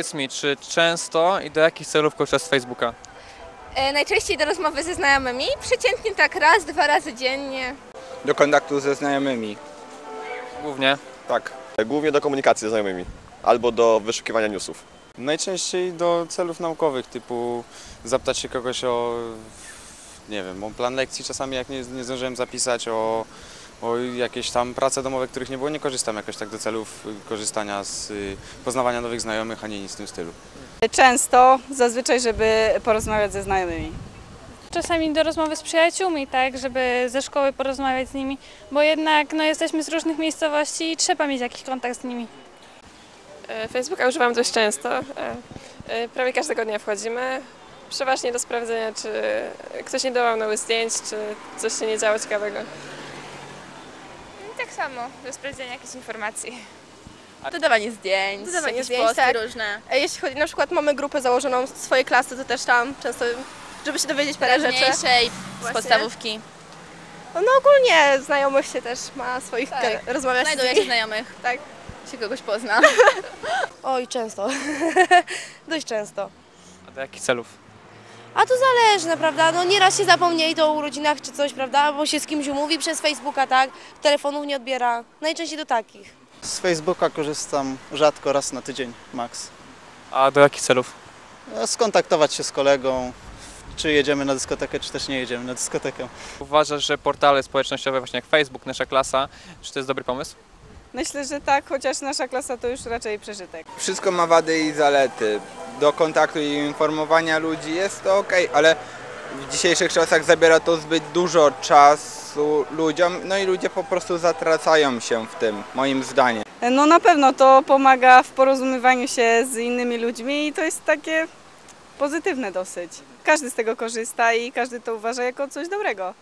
Powiedz mi, czy często i do jakich celów korzystasz z Facebooka? E, najczęściej do rozmowy ze znajomymi, przeciętnie tak raz, dwa razy dziennie. Do kontaktu ze znajomymi. Głównie. Tak. Głównie do komunikacji ze znajomymi albo do wyszukiwania newsów. Najczęściej do celów naukowych, typu zapytać się kogoś o, nie wiem, o plan lekcji czasami, jak nie, nie zdążyłem zapisać, o, o jakieś tam prace domowe, których nie było, nie korzystam jakoś tak do celów y, korzystania z y, poznawania nowych znajomych, a nie nic w tym stylu. Często, zazwyczaj, żeby porozmawiać ze znajomymi. Czasami do rozmowy z przyjaciółmi, tak, żeby ze szkoły porozmawiać z nimi, bo jednak no, jesteśmy z różnych miejscowości i trzeba mieć jakiś kontakt z nimi. E, Facebooka używam dość często. E, e, Prawie każdego dnia wchodzimy. Przeważnie do sprawdzenia, czy ktoś nie dodał nowych zdjęć, czy coś się nie działo ciekawego. Tak samo, do sprawdzenia jakichś informacji. Dodawanie zdjęć, Dodawanie jakieś zdjęć, posty tak. różne. E, Jeśli chodzi, na przykład mamy grupę założoną z swojej klasy, to też tam często, żeby się dowiedzieć parę rzeczy. Z Właśnie. podstawówki. No ogólnie znajomych się też ma swoich, Tak. tak. rozmawia się z Znajduję nimi. się znajomych. Tak. Się kogoś pozna. Oj, często. Dość często. A do jakich celów? A to zależy, prawda? No nieraz się zapomnieli to o urodzinach czy coś, prawda? Bo się z kimś umówi przez Facebooka, tak? Telefonów nie odbiera. Najczęściej do takich. Z Facebooka korzystam rzadko, raz na tydzień max. A do jakich celów? No, Skontaktować się z kolegą, czy jedziemy na dyskotekę, czy też nie jedziemy na dyskotekę. Uważasz, że portale społecznościowe, właśnie jak Facebook, Nasza Klasa, czy to jest dobry pomysł? Myślę, że tak, chociaż nasza klasa to już raczej przeżytek. Wszystko ma wady i zalety. Do kontaktu i informowania ludzi jest to ok, ale w dzisiejszych czasach zabiera to zbyt dużo czasu ludziom, no i ludzie po prostu zatracają się w tym, moim zdaniem. No na pewno to pomaga w porozumiewaniu się z innymi ludźmi i to jest takie pozytywne dosyć. Każdy z tego korzysta i każdy to uważa jako coś dobrego.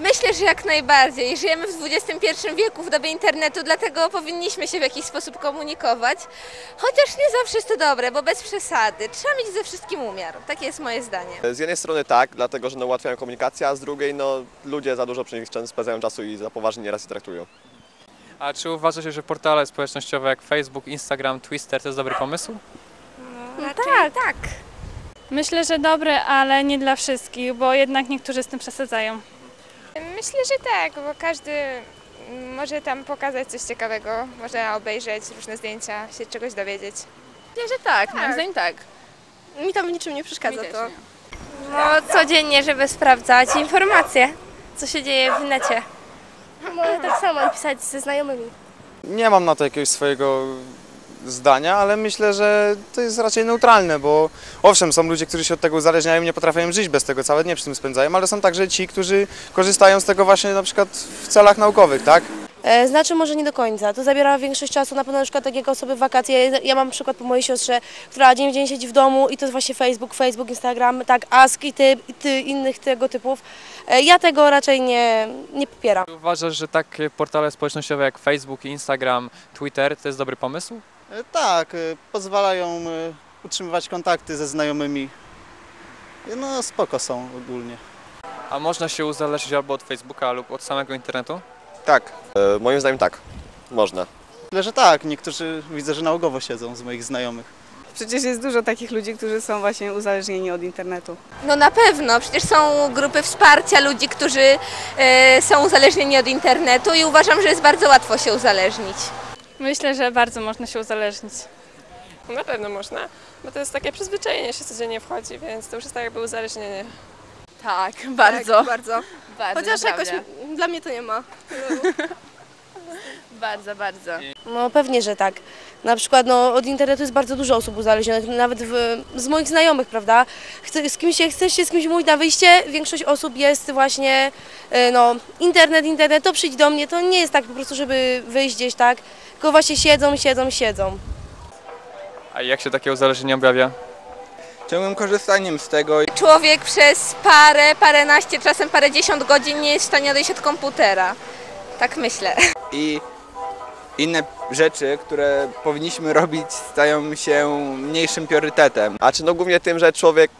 Myślę, że jak najbardziej. Żyjemy w XXI wieku, w dobie internetu, dlatego powinniśmy się w jakiś sposób komunikować. Chociaż nie zawsze jest to dobre, bo bez przesady. Trzeba mieć ze wszystkim umiar. Takie jest moje zdanie. Z jednej strony tak, dlatego że no, ułatwiają komunikację, a z drugiej no, ludzie za dużo przy nich często spędzają czasu i za poważnie nieraz się traktują. A czy uważasz, że portale społecznościowe jak Facebook, Instagram, Twitter to jest dobry pomysł? No, tak, tak. Myślę, że dobre, ale nie dla wszystkich, bo jednak niektórzy z tym przesadzają. Myślę, że tak, bo każdy może tam pokazać coś ciekawego, można obejrzeć różne zdjęcia, się czegoś dowiedzieć. Myślę, że tak, moim zdaniem tak. Mi tam w niczym nie przeszkadza to. nie. No, codziennie, żeby sprawdzać informacje, co się dzieje w necie. Może tak samo pisać ze znajomymi. Nie mam na to jakiegoś swojego zdania, ale myślę, że to jest raczej neutralne, bo owszem, są ludzie, którzy się od tego uzależniają i nie potrafią żyć bez tego, całe dnie przy tym spędzają, ale są także ci, którzy korzystają z tego właśnie na przykład w celach naukowych, tak? E, znaczy może nie do końca. To zabiera większość czasu. Na pewno na przykład tak jak osoby w wakacje. Ja mam przykład po mojej siostrze, która dzień w dzień siedzi w domu i to jest właśnie Facebook, Facebook, Instagram, tak, Ask i ty, i ty innych tego typów. E, ja tego raczej nie, nie popieram. Uważasz, że takie portale społecznościowe jak Facebook, Instagram, Twitter to jest dobry pomysł? E, Tak, e, pozwalają e, utrzymywać kontakty ze znajomymi. No spoko są ogólnie. A można się uzależnić albo od Facebooka, lub od samego internetu? Tak. E, moim zdaniem tak, można. Myślę, że tak, niektórzy widzę, że nałogowo siedzą z moich znajomych. Przecież jest dużo takich ludzi, którzy są właśnie uzależnieni od internetu. No na pewno, przecież są grupy wsparcia ludzi, którzy e, są uzależnieni od internetu i uważam, że jest bardzo łatwo się uzależnić. Myślę, że bardzo można się uzależnić. Na pewno można, bo to jest takie przyzwyczajenie, się codziennie wchodzi, więc to już jest tak jakby uzależnienie. Tak, bardzo. bardzo. bardzo Chociaż jakoś naprawdę. dla mnie to nie ma. Bardzo, bardzo. No pewnie, że tak. Na przykład no, od internetu jest bardzo dużo osób uzależnionych, nawet w, z moich znajomych, prawda? Chce, z kimś się, chcesz się z kimś mówić na wyjście, większość osób jest właśnie, e, no, internet, internet, to przyjdź do mnie, to nie jest tak po prostu, żeby wyjść gdzieś, tak? Tylko właśnie siedzą, siedzą, siedzą. A jak się takie uzależnienie objawia? Ciągłym korzystaniem z tego Człowiek przez parę, paręnaście, czasem parędziesiąt godzin nie jest w stanie odejść od komputera. Tak myślę. i inne rzeczy, które powinniśmy robić, stają się mniejszym priorytetem. A czy no głównie tym, że człowiek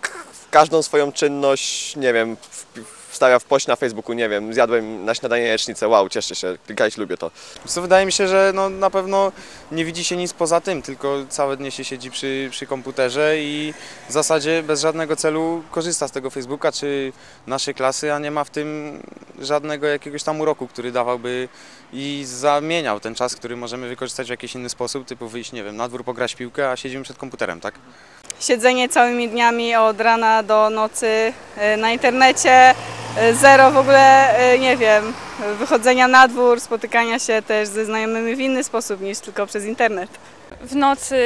każdą swoją czynność, nie wiem, w- wstawia w pość na Facebooku, nie wiem, zjadłem na śniadanie jajecznicę, wow, cieszcie się, klikajcie, lubię to. Co wydaje mi się, że no, na pewno nie widzi się nic poza tym, tylko całe dnie się siedzi przy, przy komputerze i w zasadzie bez żadnego celu korzysta z tego Facebooka czy naszej klasy, a nie ma w tym żadnego jakiegoś tam uroku, który dawałby i zamieniał ten czas, który możemy wykorzystać w jakiś inny sposób, typu wyjść, nie wiem, na dwór pograć piłkę, a siedzimy przed komputerem, tak? Siedzenie całymi dniami od rana do nocy e, na internecie, zero w ogóle, e, nie wiem, wychodzenia na dwór, spotykania się też ze znajomymi w inny sposób niż tylko przez internet. W nocy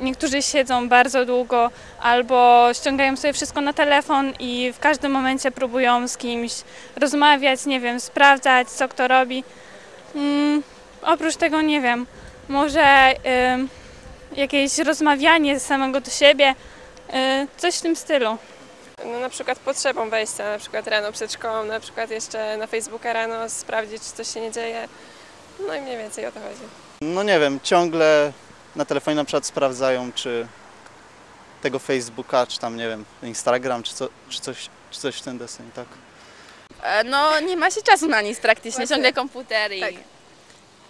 niektórzy siedzą bardzo długo albo ściągają sobie wszystko na telefon i w każdym momencie próbują z kimś rozmawiać, nie wiem, sprawdzać, co kto robi. Mm, oprócz tego, nie wiem, może ym, jakieś rozmawianie samego do siebie, y, coś w tym stylu. No, na przykład potrzebą wejścia, na przykład rano przed szkołą, na przykład jeszcze na Facebooka rano sprawdzić, czy coś się nie dzieje. No i mniej więcej o to chodzi. No nie wiem, ciągle na telefonie na przykład sprawdzają, czy tego Facebooka, czy tam, nie wiem, Instagram, czy, co, czy, coś, czy coś w ten deseń, tak? E, No nie ma się czasu na nic praktycznie, Właśnie. ciągle komputer i... Tak.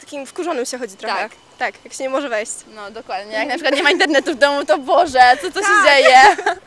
Takim wkurzonym się chodzi trochę. Tak. Tak, jak się nie może wejść. No dokładnie, jak na przykład nie ma internetu w domu, to Boże, co to się Tak. dzieje?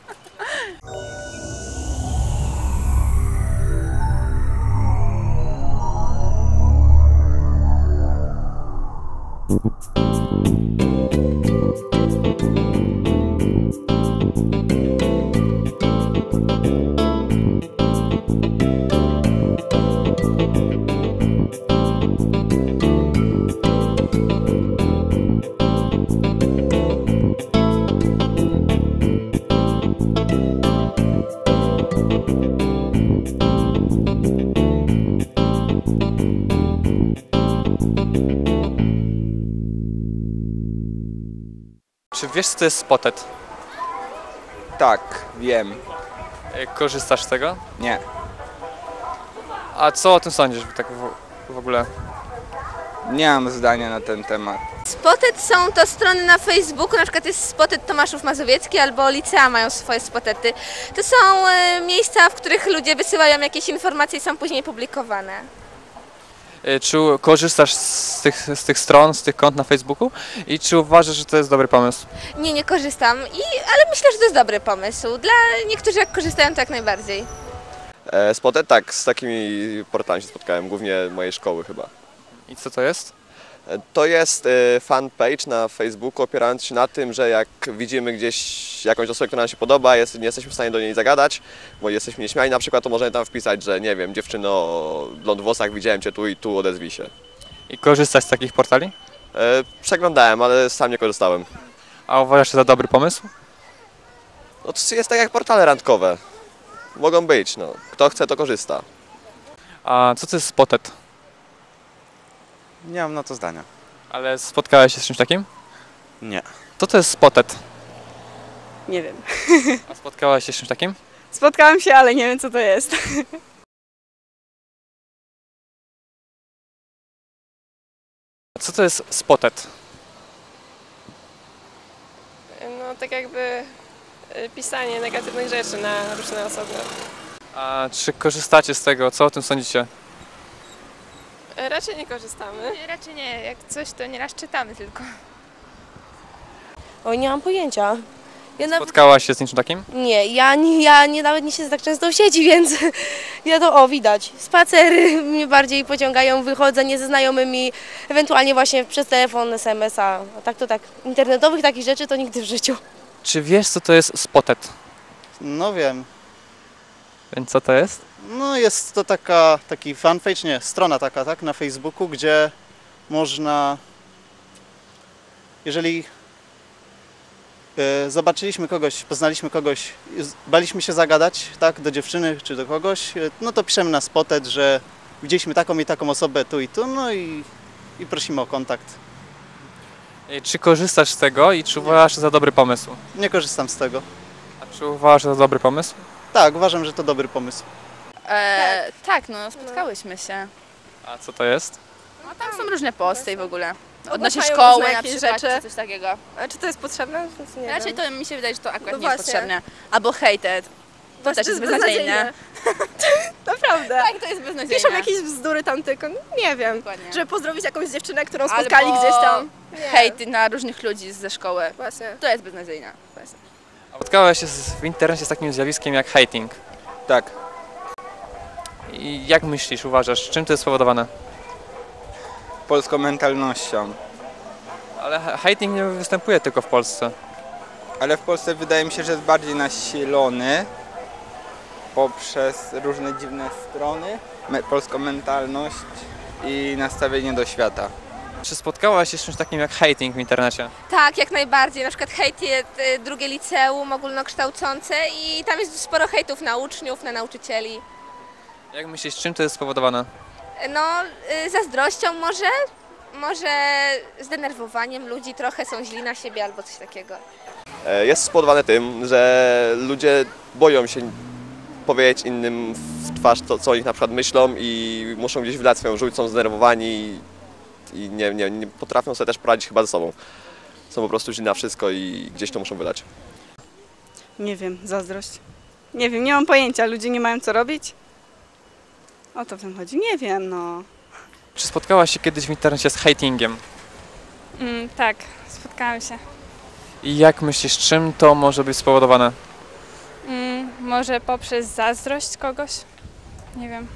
Wiesz, co to jest Spotted? Tak, wiem. Y, Korzystasz z tego? Nie. A co o tym sądzisz tak w, w ogóle? Nie mam zdania na ten temat. Spotted są to strony na Facebooku, na przykład jest Spotted Tomaszów Mazowiecki albo licea mają swoje spotety. To są e, miejsca, w których ludzie wysyłają jakieś informacje i są później publikowane. Y, Czy korzystasz z tych, z tych stron, z tych kont na Facebooku i czy uważasz, że to jest dobry pomysł? Nie, nie korzystam, i, ale myślę, że to jest dobry pomysł. Dla niektórych jak korzystają to jak najbardziej. E, tak, z takimi portalami się spotkałem, głównie mojej szkoły chyba. I co to jest? To jest e, fanpage na Facebooku opierający się na tym, że jak widzimy gdzieś jakąś osobę, która nam się podoba, jest, nie jesteśmy w stanie do niej zagadać, bo jesteśmy nieśmiali na przykład, to możemy tam wpisać, że nie wiem, dziewczyno blond włosach, widziałem Cię tu i tu, odezwij się. I korzystasz z takich portali? E, Przeglądałem, ale sam nie korzystałem. A uważasz to za dobry pomysł? No to jest tak jak portale randkowe. Mogą być, no. Kto chce, to korzysta. A co to jest Spotted? Nie mam na to zdania. Ale spotkałeś się z czymś takim? Nie. Co to jest Spotted? Nie wiem. A spotkałaś się z czymś takim? Spotkałam się, ale nie wiem co to jest. Co to jest Spotted? No tak jakby y, pisanie negatywnych rzeczy na różne osoby. A czy korzystacie z tego? Co o tym sądzicie? Raczej nie korzystamy. Raczej nie, jak coś to nieraz czytamy tylko. Oj, nie mam pojęcia. Ja nawet, Spotkałaś się z niczym takim? nie, ja, nie, ja nie, nawet nie siedzę tak często w sieci, więc ja to, o, widać. Spacery mnie bardziej pociągają, wychodzenie ze znajomymi, ewentualnie właśnie przez telefon, SMS-a. A tak to tak, internetowych takich rzeczy to nigdy w życiu. Czy wiesz, co to jest Spotted? No wiem. Więc co to jest? No jest to taka, taki fanpage, nie, strona taka, tak, na Facebooku, gdzie można, jeżeli e, zobaczyliśmy kogoś, poznaliśmy kogoś, baliśmy się zagadać, tak, do dziewczyny czy do kogoś, e, no to piszemy na spotet, że widzieliśmy taką i taką osobę tu i tu, no i, i prosimy o kontakt. I Czy korzystasz z tego i czy uważasz za dobry pomysł? Nie korzystam z tego. A czy uważasz to za dobry pomysł? Tak, uważam, że to dobry pomysł. E, tak, no spotkałyśmy się. A co to jest? No tam są różne posty i w ogóle. Odnośnie Ogłaszają szkoły różne na jakieś przykład, rzeczy. czy coś takiego. A czy to jest potrzebne? Nie Raczej wiem. to mi się wydaje, że to akurat No nie jest właśnie. potrzebne. Albo hated. To też jest beznadziejne. Naprawdę. Tak, to jest beznadziejne. Piszą jakieś bzdury tam tylko, nie wiem. Dokładnie. Żeby pozdrowić jakąś dziewczynę, którą Albo spotkali gdzieś tam. Nie. Hejty na różnych ludzi ze szkoły. Właśnie. To jest beznadziejne. A Spotkałeś się z- w internecie z takim zjawiskiem jak hating. Tak. I jak myślisz, uważasz, czym to jest spowodowane? Polską mentalnością. Ale hating nie występuje tylko w Polsce. Ale w Polsce wydaje mi się, że jest bardziej nasilony poprzez różne dziwne strony, me, polską mentalność i nastawienie do świata. Czy spotkałaś się z czymś takim jak hating w internecie? Tak, jak najbardziej. Na przykład hejt jest y, drugie liceum ogólnokształcące i tam jest sporo hejtów na uczniów, na nauczycieli. Jak myślisz, czym to jest spowodowane? No, y, zazdrością może, może zdenerwowaniem ludzi, trochę są źli na siebie albo coś takiego. E, Jest spowodowane tym, że ludzie boją się powiedzieć innym w twarz to, co o nich na przykład myślą i muszą gdzieś wylać swoją żółć, są zdenerwowani i, i nie, nie, nie potrafią sobie też poradzić chyba ze sobą. Są po prostu źli na wszystko i gdzieś to muszą wylać. Nie wiem, zazdrość. Nie wiem, nie mam pojęcia. Ludzie nie mają co robić? O to w tym chodzi. Nie wiem, no. Czy spotkałaś się kiedyś w internecie z hatingiem? Mm, tak, spotkałam się. I jak myślisz, czym to może być spowodowane? Mm, może poprzez zazdrość kogoś? Nie wiem.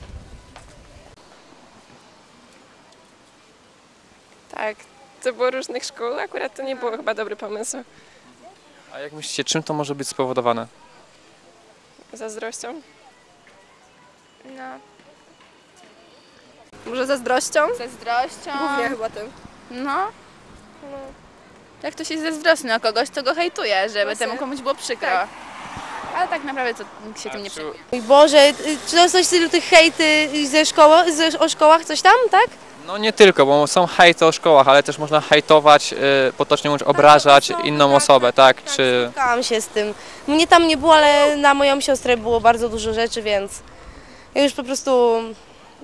Tak, to było różnych szkół, akurat to nie było chyba dobry pomysł. A jak myślicie, czym to może być spowodowane? Zazdrością. No. Może zazdrością? Zazdrością. Głównie chyba tym. No. Jak ktoś jest zazdrosny na kogoś, to go hejtuje, żeby Właśnie. temu komuś było przykro. Tak. Ale tak naprawdę to nikt się tym nie przejmuje. Mój Boże, czy to jest coś w stylu tych hejty ze szkoły, ze, o szkołach, coś tam, tak? No nie tylko, bo są hejty o szkołach, ale też można hejtować, y, potocznie mówiąc, obrażać osobę, inną tak, osobę, tak? Tak, Czy spotkałam się z tym. Mnie tam nie było, ale na moją siostrę było bardzo dużo rzeczy, więc ja już po prostu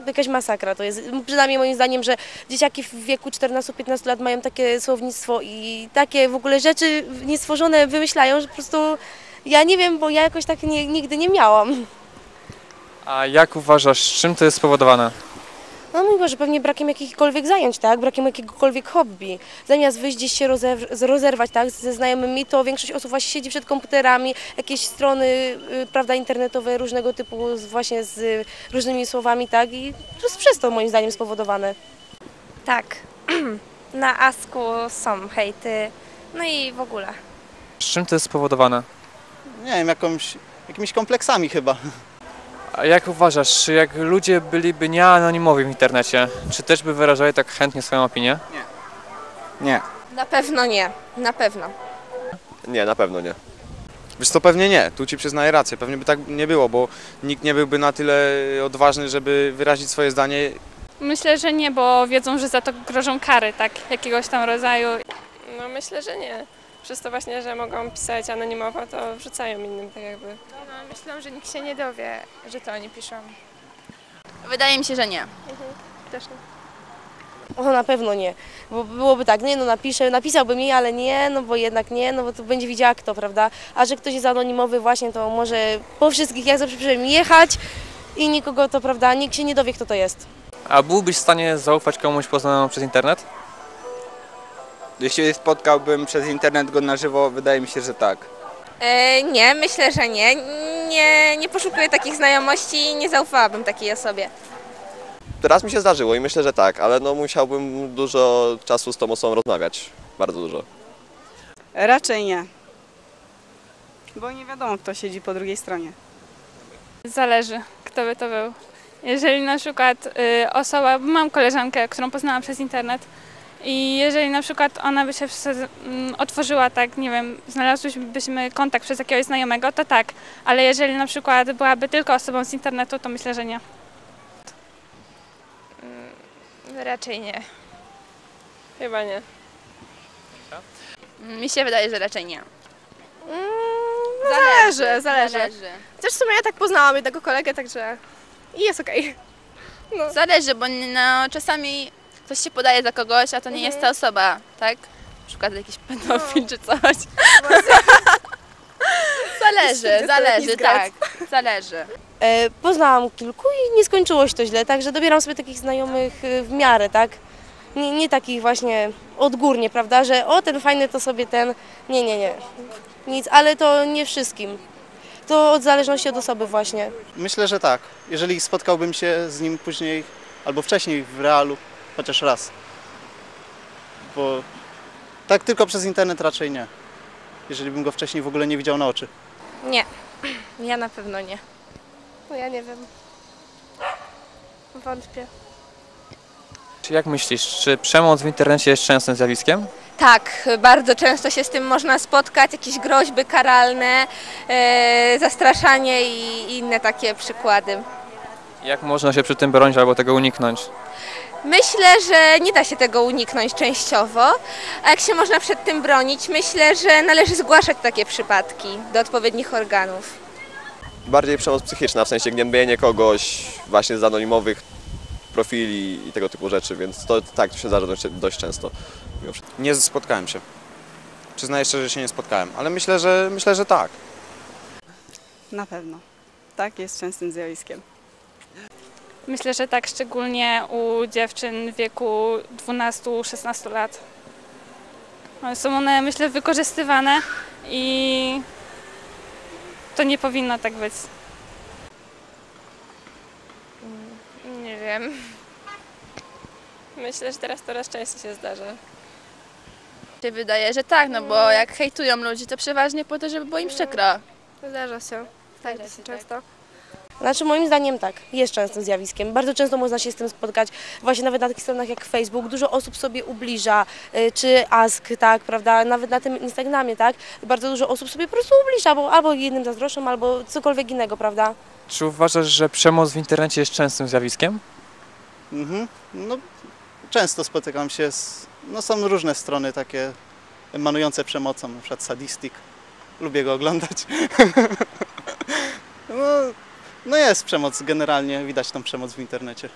jakaś masakra to jest. Przynajmniej moim zdaniem, że dzieciaki w wieku 14-15 lat mają takie słownictwo i takie w ogóle rzeczy niestworzone wymyślają, że po prostu ja nie wiem, bo ja jakoś tak nie, nigdy nie miałam. a jak uważasz, czym to jest spowodowane? No mój Boże, pewnie brakiem jakichkolwiek zajęć, tak? Brakiem jakiegokolwiek hobby. Zamiast wyjść gdzieś się rozerwać, tak? Ze znajomymi, to większość osób właśnie siedzi przed komputerami, jakieś strony, y, prawda, internetowe różnego typu, z, właśnie z y, różnymi słowami, tak? I to jest przez to moim zdaniem spowodowane. Tak. Na Asku są hejty. No i w ogóle. Z czym to jest spowodowane? Nie wiem, jakąś, jakimiś kompleksami chyba. A jak uważasz, czy jak ludzie byliby nieanonimowi w internecie, czy też by wyrażali tak chętnie swoją opinię? Nie. Na pewno nie, na pewno. Nie, na pewno nie. Wiesz to pewnie nie, tu ci przyznaję rację, pewnie by tak nie było, bo nikt nie byłby na tyle odważny, żeby wyrazić swoje zdanie. Myślę, że nie, bo wiedzą, że za to grożą kary, tak? Jakiegoś tam rodzaju. No myślę, że nie. Przez to właśnie, że mogą pisać anonimowo, to wrzucają innym tak jakby. No, myślę, że nikt się nie dowie, że to oni piszą. Wydaje mi się, że nie. Też nie. O, na pewno nie. Bo byłoby tak, nie no napiszę, napisałby mi, ale nie, no bo jednak nie, no bo to będzie widziała kto, prawda? A że ktoś jest anonimowy właśnie, to może po wszystkich jak zawsze przyszedłem jechać i nikogo to, prawda, nikt się nie dowie kto to jest. A byłbyś w stanie zaufać komuś poznanemu przez internet? Jeśli spotkałbym przez internet go na żywo, wydaje mi się, że tak. E, nie, myślę, że nie. nie. Nie poszukuję takich znajomości i nie zaufałabym takiej osobie. Teraz mi się zdarzyło i myślę, że tak, ale no musiałbym dużo czasu z tą osobą rozmawiać. Bardzo dużo. Raczej nie. Bo nie wiadomo, kto siedzi po drugiej stronie. Zależy, kto by to był. Jeżeli na przykład y, osoba, bo mam koleżankę, którą poznałam przez internet i jeżeli na przykład ona by się mm, otworzyła tak, nie wiem, znalazłybyśmy kontakt przez jakiegoś znajomego, to tak, ale jeżeli na przykład byłaby tylko osobą z internetu, to myślę, że nie. Raczej nie. Chyba nie. Mi się wydaje, że raczej nie. Zależy, zależy. Zależy. Chociaż w sumie ja tak poznałam jednego kolegę, także i jest okej. No. Zależy, bo no, czasami ktoś się podaje za kogoś, a to nie jest ta osoba, tak? Na przykład jakiś pedofil czy coś. Wszyscy Zależy, zależy, tak. Zależy. E, Poznałam kilku i nie skończyło się to źle, także dobieram sobie takich znajomych e, w miarę, tak? Nie, nie takich właśnie odgórnie, prawda, że o ten fajny to sobie ten, nie, nie, nie, nic, ale to nie wszystkim. To od zależności od osoby właśnie. Myślę, że tak. Jeżeli spotkałbym się z nim później albo wcześniej w realu, chociaż raz. Bo tak tylko przez internet raczej nie. Jeżeli bym go wcześniej w ogóle nie widział na oczy. Nie, ja na pewno nie. No ja nie wiem. Wątpię. Czy jak myślisz, czy przemoc w internecie jest częstym zjawiskiem? Tak, bardzo często się z tym można spotkać, jakieś groźby karalne, e, zastraszanie i inne takie przykłady. Jak można się przy tym bronić albo tego uniknąć? Myślę, że nie da się tego uniknąć częściowo, a jak się można przed tym bronić, myślę, że należy zgłaszać takie przypadki do odpowiednich organów. Bardziej przemoc psychiczna, w sensie gnębienie kogoś właśnie z anonimowych profili i tego typu rzeczy, więc to tak, to się zdarza dość, dość często. Nie spotkałem się. Przyznaję szczerze, że się nie spotkałem, ale myślę, że myślę, że tak. Na pewno. Tak, jest częstym zjawiskiem. Myślę, że tak szczególnie u dziewczyn w wieku 12-16 lat. Są one, myślę, wykorzystywane i to nie powinno tak być. Nie wiem. Myślę, że teraz coraz częściej się zdarza. Się wydaje, że tak, no bo jak hejtują ludzi, to przeważnie po to, żeby było im przykro. Zdarza się. Tak, dosyć często. Znaczy moim zdaniem tak, jest częstym zjawiskiem. Bardzo często można się z tym spotkać, właśnie nawet na takich stronach jak Facebook. Dużo osób sobie ubliża, y, czy Ask, tak, prawda, nawet na tym Instagramie, tak. Bardzo dużo osób sobie po prostu ubliża, bo albo jednym zazdroszczą, albo cokolwiek innego, prawda. Czy uważasz, że przemoc w internecie jest częstym zjawiskiem? Mhm. No, często spotykam się z... No są różne strony takie emanujące przemocą, na przykład sadistik. Lubię go oglądać. no, no jest przemoc generalnie, widać tą przemoc w internecie.